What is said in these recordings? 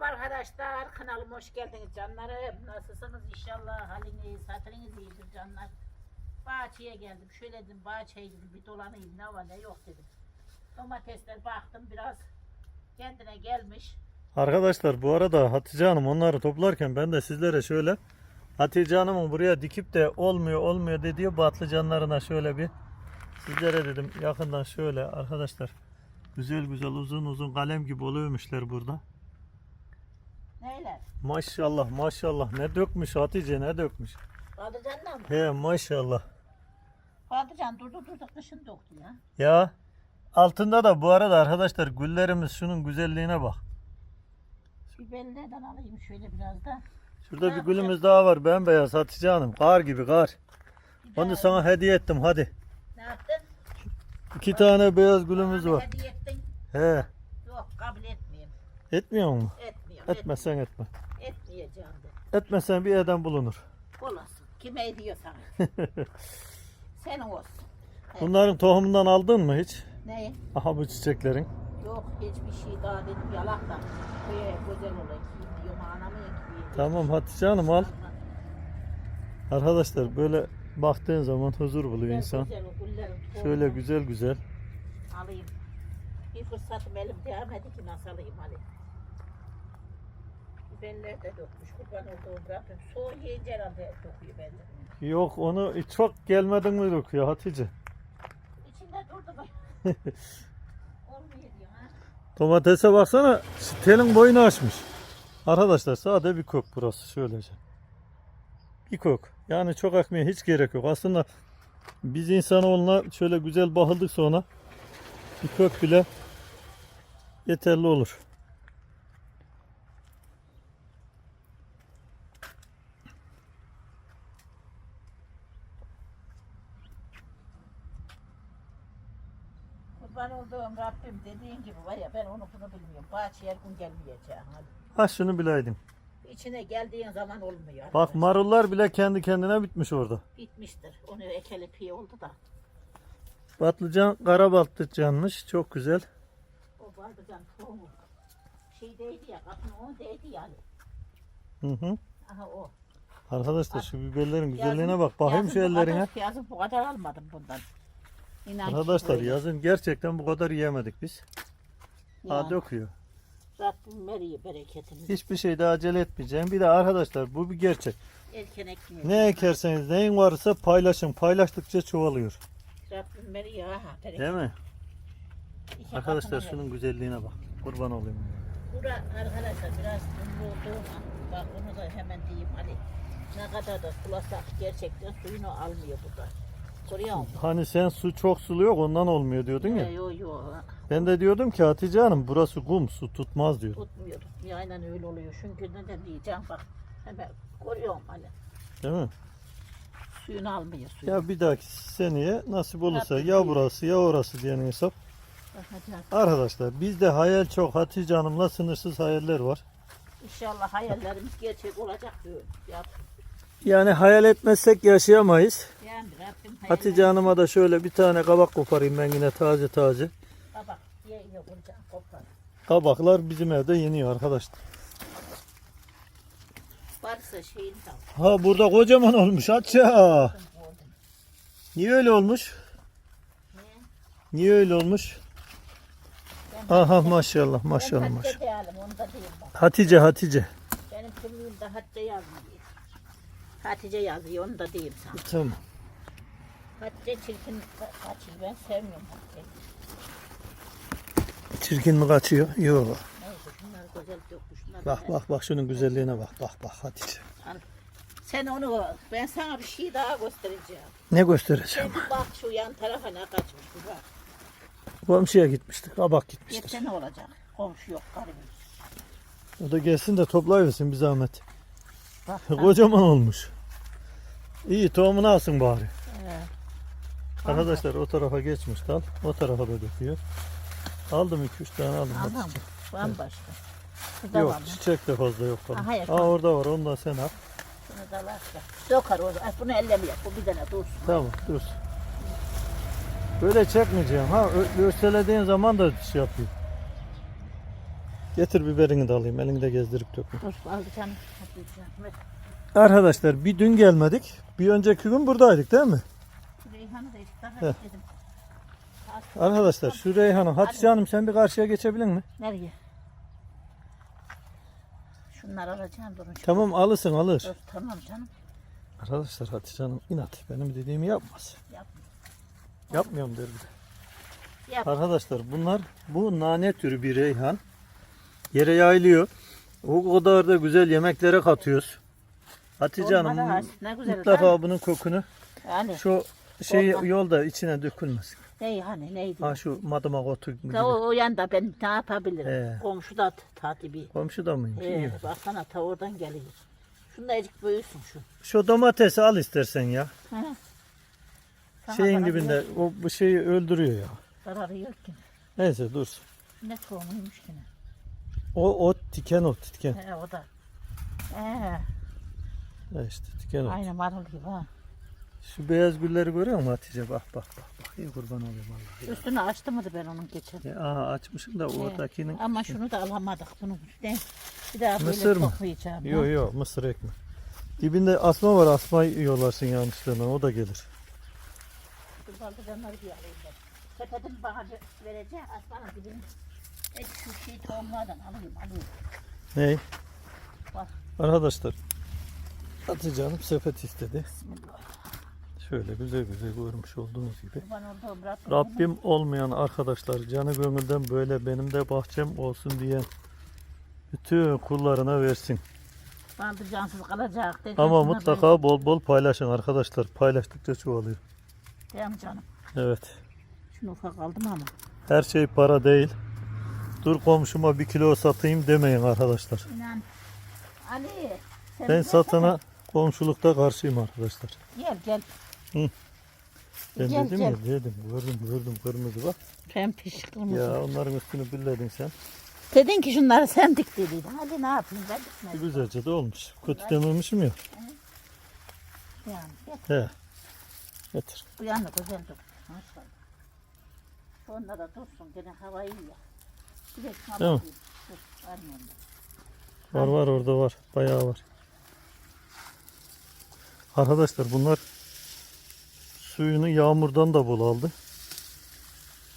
Merhaba arkadaşlar, kanalıma hoş geldiniz canlarım. Nasılsınız inşallah? Haliniz, hatırınız iyidir canlar. Bahçeye geldim. Şöyle dedim, bahçeye dedim, bir dolanayım ne var ne yok dedim. Domatesler baktım biraz kendine gelmiş. Arkadaşlar bu arada Hatice Hanım onları toplarken ben de sizlere şöyle Hatice Hanım'ın buraya dikip de olmuyor olmuyor dediği patlıcanlarına şöyle bir sizlere dedim yakından şöyle arkadaşlar güzel güzel uzun uzun kalem gibi oluyormuşlar burada. Neyler? Maşallah maşallah ne dökmüş Hatice ne dökmüş. Patlıcanla mı? He maşallah. Patlıcan durdu durdu kışın döktü ya. Ya altında da bu arada arkadaşlar güllerimiz şunun güzelliğine bak. Biberlerden alayım şöyle biraz da. Şurada bir gülümüz daha var bembeyaz Hatice Hanım kar gibi kar. Onu daha- sana hediye ettim hadi. Ne yaptın? İki tane beyaz gülümüz Bana var. Hediye ettin. He. Yok kabul etmeyeyim. Etmiyor mu? Etmiyorum. Etmesen etme. Etmeyeceğim de. Etmesen bir eden bulunur. Olasın. Kime ediyorsan. Senin olsun. Bunların tohumundan aldın mı hiç? Ne? Aha bu çiçeklerin. Yok hiçbir şey daha dedim yalak da. Köye güzel olayım diyorum anamı. Tamam Hatice Hanım al. Arkadaşlar böyle baktığın zaman huzur buluyor insan. Güzel güllerin tohumunu Şöyle güzel güzel. Alayım. Bir fırsatım elim değmedi ki nasıl alayım hadi. Biberler de dökmüş kurban olduğum Rabbim. Soğuk yiyince herhalde dokuyor bende. Yok onu çok gelmeden mi dokuyor Hatice? İçinde durdu? Olmuyor diyor ha. Domatese baksana telin boyunu açmış. Arkadaşlar sade bir kök burası şöylece. Bir kök. Yani çok ekmeğe hiç gerek yok. Aslında biz insanoğluna şöyle güzel bakıldık sonra bir kök bile yeterli olur. Olduğum Rabbim dediğin gibi var ya ben onu bunu bilmiyorum. Bahçeye gün gelmeyeceğim. Ha şunu bileydin. İçine geldiğin zaman olmuyor. Bak arkadaş. marullar bile kendi kendine bitmiş orada. Bitmiştir. Onu ekeli piye oldu da. Patlıcan kara patlıcanmış. Çok güzel. O patlıcan tohumu. Şey değdi ya kapının onu değdi yani. Hı hı. Aha o. Arkadaşlar şu biberlerin güzelliğine bak. Bakayım şu ellerine. Yazın bu kadar almadım bundan. İnan Arkadaşlar böyle. yazın gerçekten bu kadar yiyemedik biz. Ya, Ha döküyor. Rabbim veriyor bereketini. Hiçbir şeyde acele etmeyeceğim. Bir de arkadaşlar bu bir gerçek. Erken ekmeği. Ne ekerseniz neyin varsa paylaşın. Paylaştıkça çoğalıyor. Rabbim veriyor ha. bereket. Değil mi? İki Arkadaşlar katına şunun güzelliğine bak. Kurban olayım. Bura arkadaşlar biraz ünlü olduğum an bak onu da hemen diyeyim Ali. Ne kadar da sulasak gerçekten suyunu almıyor burada. Musun? Hani sen su çok sulu yok ondan olmuyor diyordun ya. Yok yok Ben de diyordum ki Hatice Hanım burası kum su tutmaz diyordum. tutmuyor tutmuyor aynen öyle oluyor. Çünkü neden diyeceğim bak hemen görüyorum Ali. Değil mi? Suyunu almıyor suyu. Ya bir dahaki seneye nasip olursa ya burası ya orası diyen hesap. Bakacağız. Arkadaşlar bizde hayal çok. Hatice Hanım'la sınırsız hayaller var. İnşallah hayallerimiz gerçek olacak diyor. Ya, Yani hayal etmezsek yaşayamayız. yani Rabbim Hatice Hanım'a da şöyle bir tane kabak koparayım ben yine taze taze. Baba diye yapınca kopar. Kabaklar bizim evde yeniyor arkadaşlar. Varsa. Ha burada kocaman olmuş Atça. Niye öyle olmuş? Niye öyle olmuş? Aha maşallah maşallah maşallah. Hatice. Hatice Hatice. Benim kimliğimde Hatice yazmıyor. Hatice yazıyor onu da diyeyim sana. Tamam. Hatice çirkin ka- kaçıyor ben sevmiyorum Hatice. Çirkin mi kaçıyor? Yok. Neyse şunlar güzel dökmüş. Bak güzel. bak bak şunun güzelliğine bak. Bak bak Hatice. Sen onu ben sana bir şey daha göstereceğim. Ne göstereceğim? Sen bak şu yan tarafa ne kaçmış bu bak. Komşuya gitmiştik. Kabak gitmiştik. Yetse ne olacak? Komşu yok garibim. O da gelsin de toplayıversin bir zahmet. Bak, Kocaman olmuş. İyi tohumunu alsın bari. Evet. Arkadaşlar o tarafa geçmiş dal. O tarafa da döküyor. Aldım 2-3 tane aldım. Anam bambaşka. Şurada Yok var mı? çiçek de fazla yok falan. Ha, hayır, Aa tamam. orada var onu da sen al. Şunu da alarsa. Döker o zaman. Bunu ellemeyek. Bu bir tane dursun. Tamam dur. Böyle çekmeyeceğim ha. Ö- Örselediğin zaman da şey yapıyor. Getir biberini de alayım. Elini de gezdirip dökme. Dur. Hadi canım. Ver. Arkadaşlar bir dün gelmedik. Bir önceki gün buradaydık değil mi? Reyhan'ı da işte Heh. dedim. Arkadaşlar şu Reyhan'ım. Hatice Hanım sen bir karşıya geçebilir mi? Nereye? Şunları alacağım durun. Tamam alırsın alır. Dur, tamam canım. Arkadaşlar Hatice Hanım inat. Benim dediğimi yapmaz. Yapma. Yapmıyorum der bir de. Yap. Arkadaşlar bunlar bu nane türü bir reyhan. Yere yayılıyor. O kadar da güzel yemeklere katıyoruz. Hatice Olmadı ha, Hanım ne güzel, mutlaka değil bunun kokunu Yani şu şey Olmaz. yolda içine dökülmesin. ney hani neydi? Ha şu madımak otu gibi. Ta o, o yanda ben ne yapabilirim? He. Komşu da tatibi. Komşu da mıymış? İyi. Ee, baksana ta oradan geliyor. Şunu da azıcık büyüsün şu. Şu domatesi al istersen ya. Hı. Sana Şeyin dibinde yok, o bu şeyi öldürüyor ya. Zararı yok ki. Neyse dursun. Ne tohumuymuş ki ne? O o tiken o tiken. He, o da. Ee, işte tiken o. aynı marul gibi ha. Şu beyaz gülleri görüyor musun Hatice? Bak bak bak. bak. İyi kurban olayım vallahi. Üstünü açtı mıydı ben onun geçen? Ya, aha açmışım da oradakinin. Ama şunu da alamadık bunu. Ne? Bir daha böyle Mısır mı? toplayacağım. Yok yok mısır ekme. Dibinde asma var asma yolarsın yanlışlığına o da gelir. Dur bir alayım ben. Sepetini bana bir vereceğim. Asmanın dibini. E, şu şey tohumlardan alayım alayım. Ney? Bak. Arkadaşlar Hatice Hanım sepet istedi. Bismillah. Şöyle güzel güzel görmüş olduğunuz gibi. Rabbim. Olmayan arkadaşlar canı gönülden böyle benim de bahçem olsun diyen bütün kullarına versin. Baldıcansız kalacak. Dedi, Ama mutlaka bol bol paylaşın arkadaşlar. Paylaştıkça çoğalıyor. Değil mi canım? Evet. Şunu ufak aldım ama. Her şey para değil. Dur komşuma bir kilo satayım demeyin arkadaşlar. İnan. Ali. Sen Ben satana komşulukta karşıyım arkadaşlar. Gel gel. Ben Gel, dedim gel. ya dedim gördüm gördüm kırmızı bak. Pempiş kırmızı. Ya onların üstünü billedin sen. Dedin ki şunları sen dik dediydin. Hadi ne yapayım ben dikmedim. Güzelce de olmuş. Kötü dememişim ya. Yani gel. He. Getir. Bu yanı güzel dur. Maşallah. Sonra da dursun gene hava iyi ya. Bir de şuna mi? bakayım. Dur, ben. Var var orada var. Bayağı var. Arkadaşlar bunlar suyunu yağmurdan da bol aldı.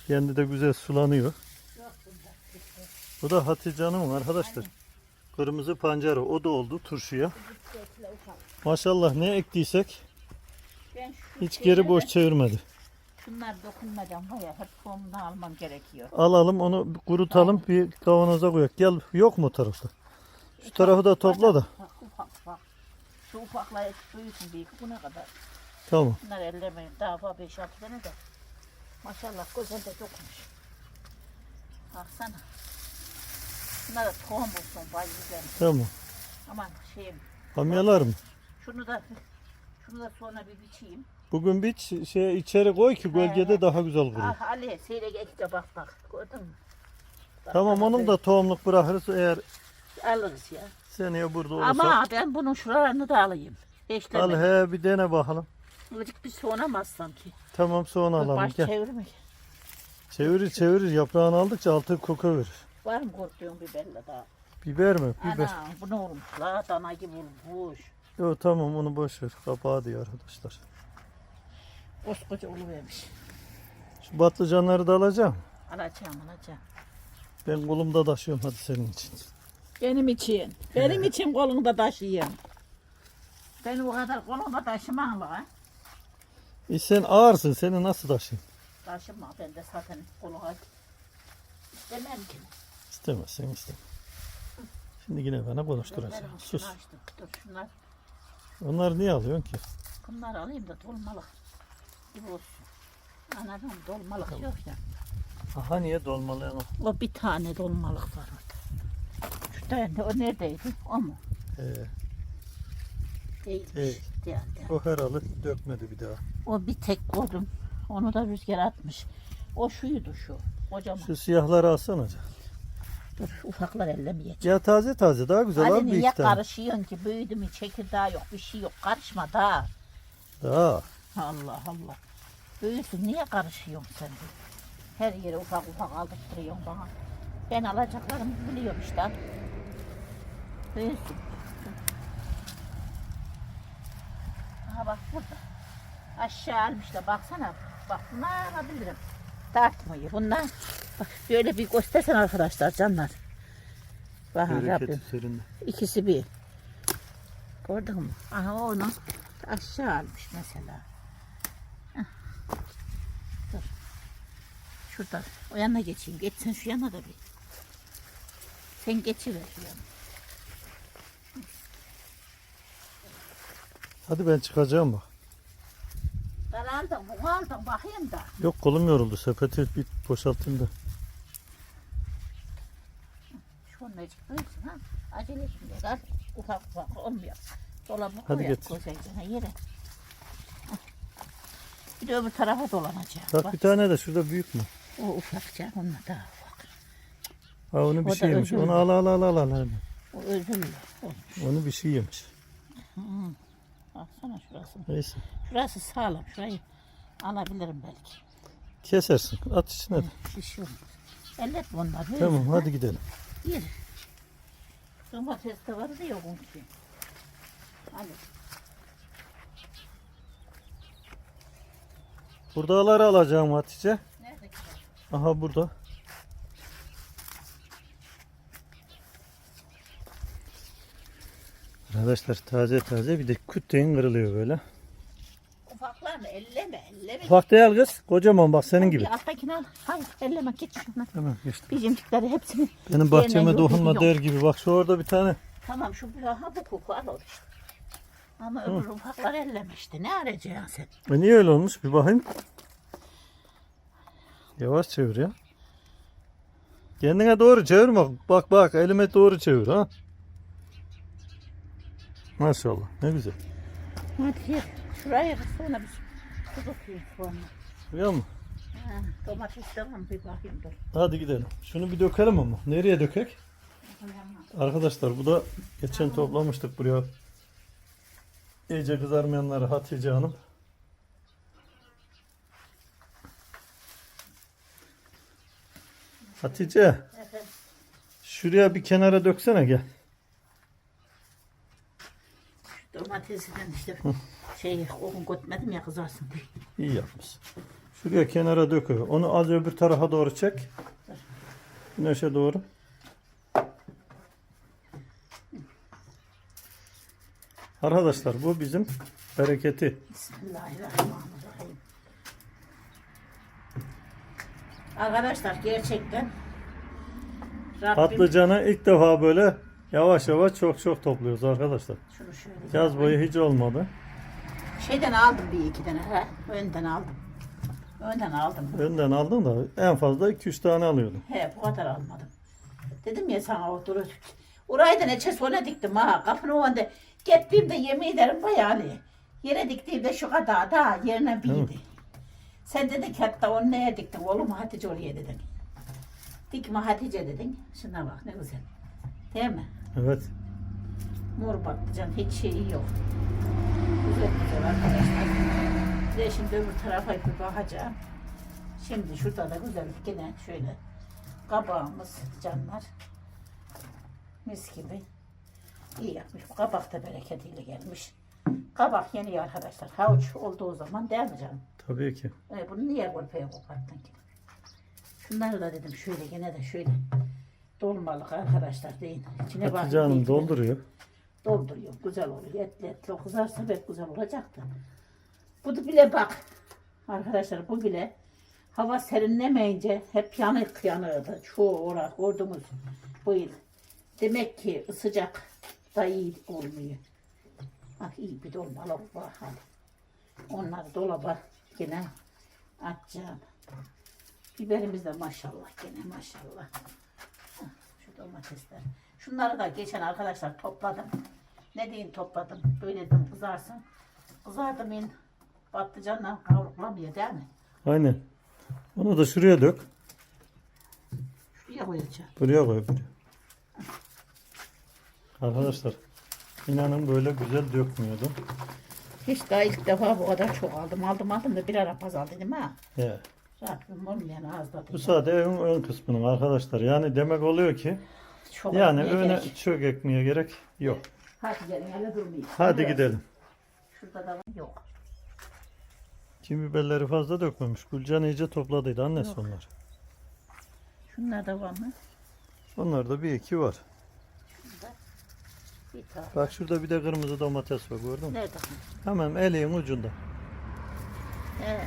Kendi de güzel sulanıyor. Bu da Hatice Hanım'ın arkadaşlar. Kırmızı pancarı o da oldu turşuya. Maşallah ne ektiysek hiç geri boş çevirmedi. Şunlar dokunmadan var ya hep tohumunu almam gerekiyor. Alalım onu bir kurutalım bir kavanoza koyak. Gel yok mu o tarafta? Şu tarafı da topla da. Ufak ufak. Şu ufaklar büyüsün büyük bu ne kadar. Tamam. Bunlar ellemeyin daha var 5-6 tane de. Maşallah güzel de dokmuş. Baksana. Bunlar da tohum olsun vay güzel. Tamam. Aman şeyim Kamyalar mı? şunu da şunu da sonra bir biçeyim. Bugün bir şey içeri koy ki gölgede daha güzel kurur. Ah Ali seyre geçti bak bak gördün mü? Bak, Tamam bak, onun da tohumluk bırakırız eğer alırız ya. seneye burada olursa. Ama ben bunun şuralarını da alayım. Al he bir dene bakalım. Azıcık bir soğunamazsam ki. Tamam sonra alalım. Baş Gel. çevirmek. Çevirir çevirir yaprağını aldıkça altı koku verir. Var mı korktuğun biberle daha? Biber mi? Biber. Ana bu ne olmuş la dana gibi olmuş. Yo, tamam onu boş ver. Kapağı diyor arkadaşlar. Koskoca oluvermiş. Şu patlıcanları da alacağım. Alacağım alacağım. Ben kolumda taşıyorum hadi senin için. Benim için. Benim için kolunda taşıyayım. Ben o kadar kolumda taşımam la. E sen ağırsın seni nasıl taşıyayım? Taşıma ben de zaten koluna istemem ki. İstemezsen istemem. Şimdi yine bana konuşturacaksın. Sus. açtım. Dur şunlar. Onları niye alıyorsun ki? Bunları alayım da dolmalık gibi olsun. Anladın mı? Dolmalık yok ya. Aha niye dolmalı? O bir tane dolmalık var orada. Şu tane o neredeydi? O mu? Ee. Değil. Değil, değil. o herhalde dökmedi bir daha. O bir tek koydum. Onu da rüzgar atmış. O şuydu şu. Kocaman. Şu siyahları alsana. Dur ufaklar ellemeyecek. Ya taze taze daha güzel abi bir niye tane. karışıyorsun ki? Büyüdü mü çekirdeği yok bir şey yok. Karışma da. Daha. Allah Allah. Büyüsün niye karışıyorsun sen? de? Her yere ufak ufak aldırtıyorsun bana. Ben alacaklarımı biliyorum işte. Büyüsün. Aha bak burada. Aşağı almışlar baksana. Bak bunu alabilirim. Tartmayı. Bunlar bak böyle bir göstersen arkadaşlar canlar. Bakın Rabbim. Üzerinde. İkisi bir. Gördün mü? Aha onu aşağı almış mesela. Dur. Şurada. O yana geçeyim. Geç sen şu yana da bir. Sen geçiver şu yana. Hadi ben çıkacağım bak. Ben aldım, bunu aldım. Bakayım da. Yok kolum yoruldu. Sepeti bir boşaltayım da. Şu necik duysun ha. Acele etmiyor. Al. Ufak ufak olmuyor. Dolabı Hadi koyar geç. güzelce yere. Bir de öbür tarafa dolanacağım. Bak Bak, bir tane de şurada büyük mü? o ufakça, onunla daha ufak. Ha onu bir O da şey yemiş. özür Onu al al al al al. al. O özürlü. Onu bir şey yemiş. Baksana şurası. Neyse. Şurası sağlam. Şurayı alabilirim belki. Kesersin. At içine de. Bir olmaz. Elletme onları. böyle. Tamam hadi gidelim. Yer. Domates de var da yok onun için. Hadi. Buradaları alacağım Hatice. Nerede ki? Aha burada. Arkadaşlar taze taze bir de kütleyin kırılıyor böyle. Ufaklarını elleme, elleme. Ufak değil kız. Kocaman bak senin gibi. Bir alttakini al. Hayır elleme git şuna. Tamam geçti. Bizimkileri hepsini. Benim bahçeme dokunma der gibi. Bak şu orada bir tane. Tamam şu ha bu koku al işte. Ama öbür ufaklar ellemişti. Ne arayacaksın sen? E niye öyle olmuş? Bir bakayım. Yavaş çevir ya. Kendine doğru çevirme. Bak bak elime doğru çevir ha. Maşallah ne güzel. Hadi. Şuraya kız sonra bir su dökeyim sonra. Biliyor musun? Ha, domates tamam bir bakayım dur. Hadi gidelim. Şunu bir dökelim ama. Nereye dökek? Arkadaşlar bu da geçen toplamıştık buraya. İyice kızarmayanları Hatice Hanım. Hatice şuraya bir kenara döksene gel. Domatesiden işte şey okun götmedim ya kızarsın diye. İyi yapmışsın. Şuraya kenara dök. Onu az öbür tarafa doğru çek. Güneşe doğru. Arkadaşlar bu bizim bereketi. Bismillahirrahmanirrahim. Arkadaşlar gerçekten Rabbim Patlıcanı ilk defa böyle yavaş yavaş çok çok topluyoruz arkadaşlar. şunu şöyle Yaz boyu hiç olmadı. şeyden aldım bir iki tane ha önden aldım. Önden aldım. Önden aldın da en fazla 2-3 tane alıyordum. He bu kadar almadım. Dedim ya sana o dur. Orayı da neçe sonra diktim ha. Kapının o anda gittiğimde yemin ederim bayağı Yere diktiğimde şu kadar da yerine birdi. Sen dedin ki hatta onu neye diktin? Oğlum Hatice oraya dedin. Dikme Hatice dedin. Şuna bak ne güzel. Değil mi? Evet. Mor patlıcan hiç şeyi yok. Güzel güzel arkadaşlar. Bir de şimdi öbür tarafa bir bakacağım. Şimdi şurada da güzel gene şöyle kabağımız canlar. Mis gibi. İyi yapmış. Bu kabak da bereketiyle gelmiş. Kabak yeni arkadaşlar. Havuç olduğu zaman değil mi canım? Tabii ki. E, bunu niye golpeye koparttın ki? Şunları da dedim şöyle gene de şöyle dolmalık arkadaşlar deyin. İçine bak. Hatice Hanım deyin. dolduruyor. Dolduruyor. Güzel oluyor. Etli etli kızarsa pek güzel olacaktı. Bu da bile bak. Arkadaşlar bu bile hava serinlemeyince hep yanık yanığıydı. Çoğu orak gördünüz bu yıl. Demek ki sıcak da iyi olmuyor. Bak iyi bir dolmalık var. Onları dolaba yine atacağım. Biberimiz de maşallah gene maşallah. Domatesler. Şunları da geçen arkadaşlar topladım. Ne diyeyim topladım. Böyle dedim kızarsın. Kızardım in. Patlıcanla kavruklamıyor değil mi? Aynen. Onu da şuraya dök. Şuraya koyacağım. Buraya koy buraya. Arkadaşlar inanın böyle güzel dökmüyordu. Hiç daha ilk defa bu kadar çok aldım. Aldım aldım da bir ara paz al dedim ha. He. Rabbim olmayan ağızda Bu sade evin ön kısmının arkadaşlar. Yani demek oluyor ki Çok yani ekmeğe öne gerek. çök ekmeğe gerek yok. Hadi gelin hele durmayın. Hadi Evet. gidelim. Şurada da var. Yok. Kim biberleri fazla dökmemiş. Gülcan iyice topladıydı annesi Yok. onlar. Şunlar da var mı? Onlarda bir iki var. Şurada. Bir tane. Bak şurada bir de kırmızı domates var gördün mü? Nerede? Hemen eleğin ucunda. He.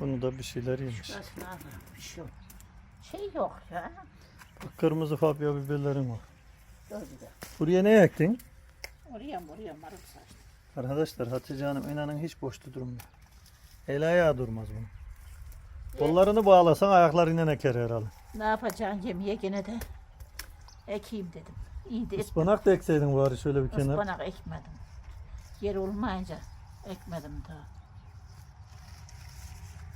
Bunu da bir şeyler yemiş. Şurasına. Bir şey yok. Şey yok ya. Bak kırmızı fabya biberlerin var. Dur bir. Buraya ne ektin? Oraya mı oraya marul saçtım. Arkadaşlar Hatice Hanım inanın hiç boşta durmuyor. El ayağı durmaz bunun. Kollarını bağlasan ayaklarıyla eker herhalde. Ne yapacaksın gemiye gene de? Ekeyim dedim. İyi de et- Ispanak da ekseydin bari şöyle bir kenar. ıspanak ekmedim. Yer olmayınca ekmedim daha.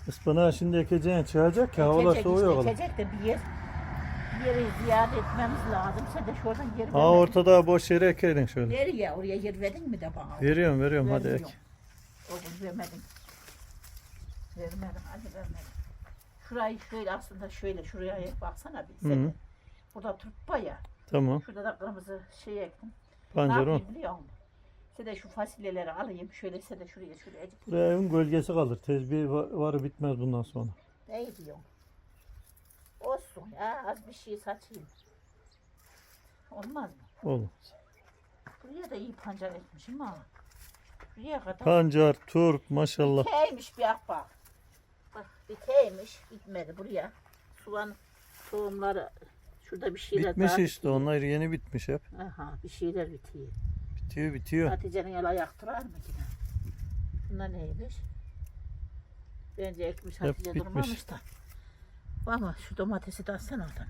Ispanağı şimdi ekeceğin çıkacak ki havalar Ekecek soğuyor. işte, oğlum. de bir yer bir yeri ziyade etmemiz lazım. Sen de şuradan yer Ha vermedin. ortada boş yere ekeydin şöyle. Ver ya oraya yer verdin mi de bana? Veriyorum veriyorum hadi ek. Vermiyorum. O gün vermedin. Vermedim hadi vermedim. Şurayı şöyle aslında şöyle şuraya baksana bir. Hı hı. Sen. Burada turpa ya. Tamam. Şurada da kırmızı şey ektim. Ne Pancar o. yapayım biliyor musun? Size de şu fasulyeleri alayım. Şöyle size de şuraya şuraya. Buraya evin gölgesi kalır. Tezbih var, varı bitmez bundan sonra. Ne diyorsun? Olsun ya az bir şey saçayım. Olmaz mı? Olur. Buraya da iyi pancar etmişim ha. Buraya kadar. Pancar, turp maşallah. Dikeymiş bir ak bak. Dikeymiş. Gitmedi buraya. Soğan tohumları şurada bir şeyler Bitmiş daha. işte onlar yeni bitmiş hep. Aha bir şeyler bitiyor. Bitiyor bitiyor. Hatice'nin el ayak durar mı yine? Bunlar neymiş? Bence ekmiş Hep Hatice bitmiş. durmamış da. Ama şu domatesi de alsana oradan.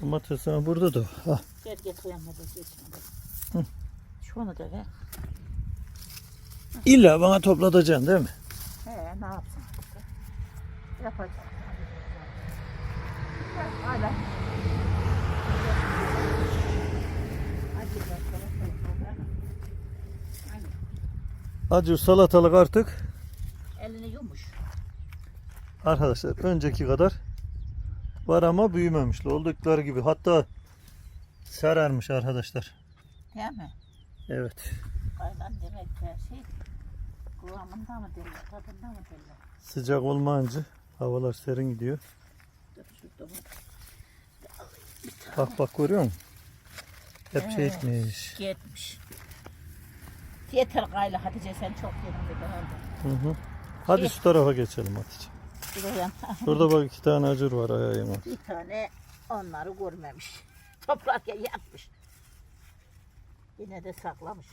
Domates ha, burada da. Ah, Gel getireyim hadi geçmedi. Hı. Şunu da ver. İlla bana toplatacaksın değil mi? He ne yapsın. Gel, Hala. Hadi bakalım. Hadi. Acı salatalık artık Elini yumuş. arkadaşlar önceki kadar var ama büyümemiş. Oldukları gibi. Hatta sararmış arkadaşlar. Değil mi? Evet. Aynen demek her şey kıvamında mı derler, tadında mı derler? Sıcak olmayınca havalar serin gidiyor. Dur şurada bak. Bak bak görüyor musun? Hep şey etmiş. Gitmiş. Yeter gayla Hatice sen çok yedin dedi. Hı hı. Hadi Şey- şu tarafa geçelim Hatice. Şuraya Şurada bak iki tane acır var ayağım var. bir tane onları görmemiş. Toprak yatmış. Yine de saklamış.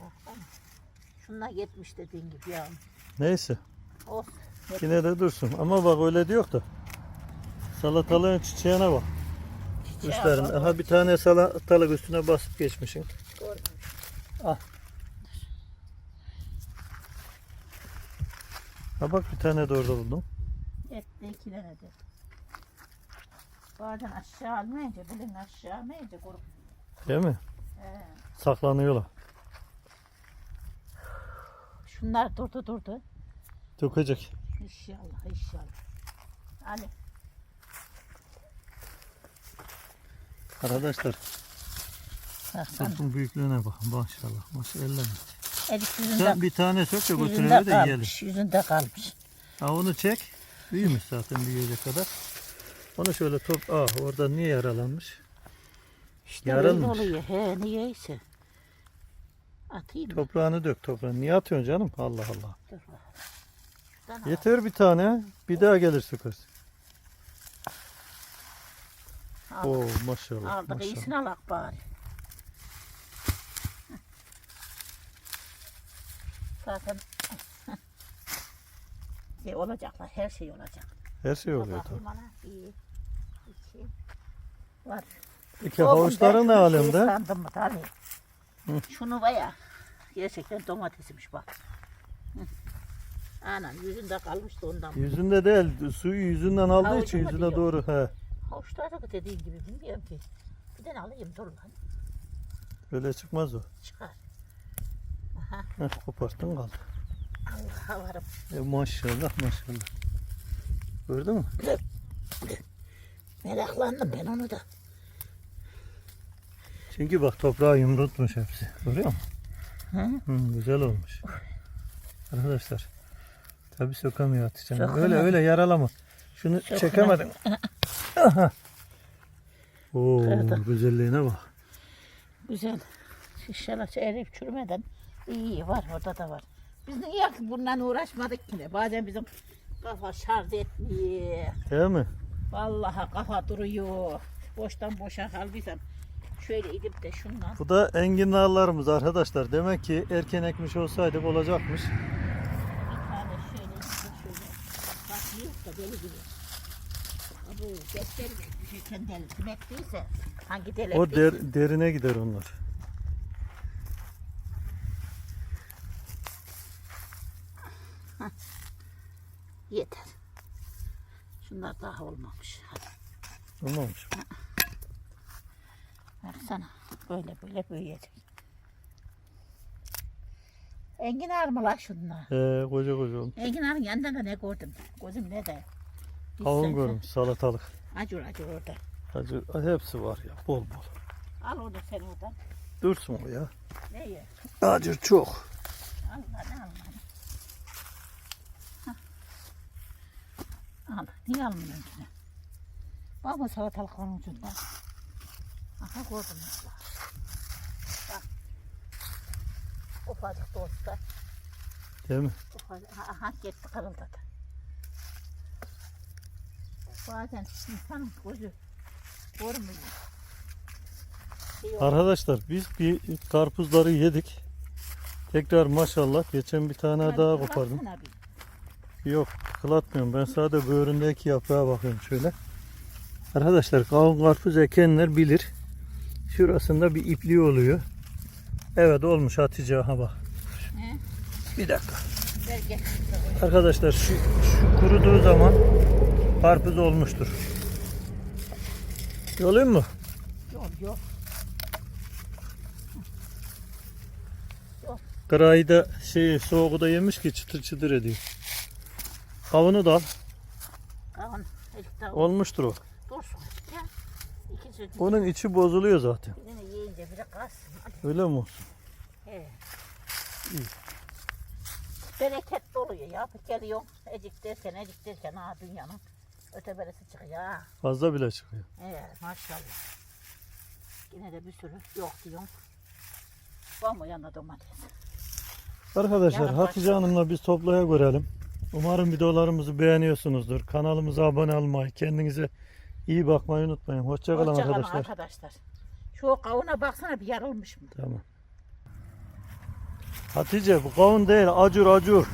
Bak, bak. Şunlar yetmiş dediğin gibi ya. Neyse. Olsun. Yine de dursun. Ama bak öyle diyor da. Salatalığın çiçeğine bak. Çiçeğe Üstlerinde. bak, Aha bir tane salatalık üstüne basıp geçmişsin. görmemiş. Ha bak bir tane de orada buldum. Etti iki tane de. Bazen aşağı almayınca, bilin aşağı almayınca korkuyor. Değil mi? He. Saklanıyorlar. Şunlar durdu durdu. Dökecek. İnşallah inşallah. Ali. Arkadaşlar bana. sırtın büyüklüğüne bakın. Maşallah. Maşallah. Elif yüzünde, Sen bir tane sök de götür yüzünde eve de yiyelim. kalmış. Yüzünde kalmış. Ha onu çek. Büyümüş zaten büyüyecek kadar. Onu şöyle top... Ah orada niye yaralanmış? İşte Yarılmış. oluyor. He niyeyse. Atayım mı? Toprağını dök toprağını. Niye atıyorsun canım? Allah Allah. Dur. Yeter bir tane. Bir daha gelir sıkarsın. Aldık. Oo maşallah. Aldık maşallah. iyisini alak bari. Zaten şey olacaklar. Her şey olacak. Her şey oluyor tabii. Bana. Bir, iki. Var. Oğlum havuçların ne şey alemde? sandım mı Tali? Şunu var ya. Gerçekten domatesmiş bak. Hı. Anam yüzünde kalmıştı ondan. Yüzünde değil. Suyu yüzünden aldığı Havucu için mu yüzüne diyor? doğru. He. Hoşlarda da dediğin gibi bilmiyorum ki. Bir tane alayım dur lan. Böyle çıkmaz o. Çıkar. Heh, koparttın kaldı. Allah'a varım. E, maşallah maşallah. Gördün mü? Meraklandım ben onu da. Çünkü bak toprağı yumrultmuş hepsi. Görüyor musun? Hı? Hı, güzel olmuş. Arkadaşlar. Tabi sökemiyor Hatice. Öyle öyle yaralama. Şunu Sökemem. çekemedim. Aha. Oo, güzelliğine bak. Güzel. İnşallah erip çürümeden iyi var orada da var. Biz niye bundan uğraşmadık ki ne? Bazen bizim kafa şarj etmiyor. Değil mi? Vallahi kafa duruyor. Boştan boşa kaldıysam şöyle gidip de şundan Bu da enginarlarımız arkadaşlar. Demek ki erken ekmiş olsaydık olacakmış. bir tane şöyle şöyle bak yok da deli gibi. Bu defterim düşürken deli. Kim ettiyse hangi deli O der, derine gider onlar. Yeter. Şunlar daha olmamış. Hadi Olmamış. baksana. Böyle böyle büyüyecek. Enginar mı la şunlar? Ee, koca koca olmuş. Enginar'ın yanında da ne gördüm? Gözüm ne de. Kavun görmüş, salatalık. Acur acur orada. Acı, hepsi var ya bol bol. Al onu sen oradan. Dursun o ya. Ne ye? Acır çok. Al lan al lan. Hah. Al. Niye almıyorsun ki? Bak bu salatalıkların ucunda. Aha gördüm. Bak. Ufacık da olsa. Değil mi? Ufacık. Aha gitti kırıldadı. Bazen insanın gözü görmüyor. Arkadaşlar biz bir karpuzları yedik. Tekrar maşallah geçen bir tane Hadi daha kopardım. Yok kılatmıyorum. Ben sadece böğründeki yaprağa bakıyorum şöyle. Arkadaşlar kavun karpuz ekenler bilir. Şurasında bir ipliği oluyor. Evet olmuş Hatice aha bak. He? Bir dakika. Arkadaşlar şu, şu kuruduğu zaman karpuz olmuştur. Yolayım mı? Yok yok. Kırayı da şey soğuğu da yemiş ki çıtır çıtır ediyor. Kavunu da al. Elikte Olmuştur o. dursun. Ya. İkisi Onun içi bozuluyor zaten. birini yiyince biri kalsın. Hadi. Öyle mi olsun? He. İyi. Bereket doluyor ya. Geliyor. Ecik derken ecik derken ha dünyanın öteberesi çıkıyor ha. Fazla bile çıkıyor. He maşallah. Yine de bir sürü yok diyorum. Var mı yanında domates? Arkadaşlar Hatice Hanım'la biz toplaya görelim. Umarım videolarımızı beğeniyorsunuzdur. Kanalımıza abone olmayı, kendinize iyi bakmayı unutmayın. Hoşçakalın Hoşçakalın arkadaşlar. arkadaşlar. Şu kavuna baksana bir yarılmış mı? Tamam. Hatice bu kavun değil, acur acur.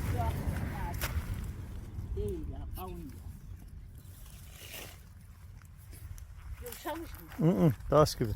Değil ya kavun ya. Yumuşamış mı? Hı hı, taş gibi.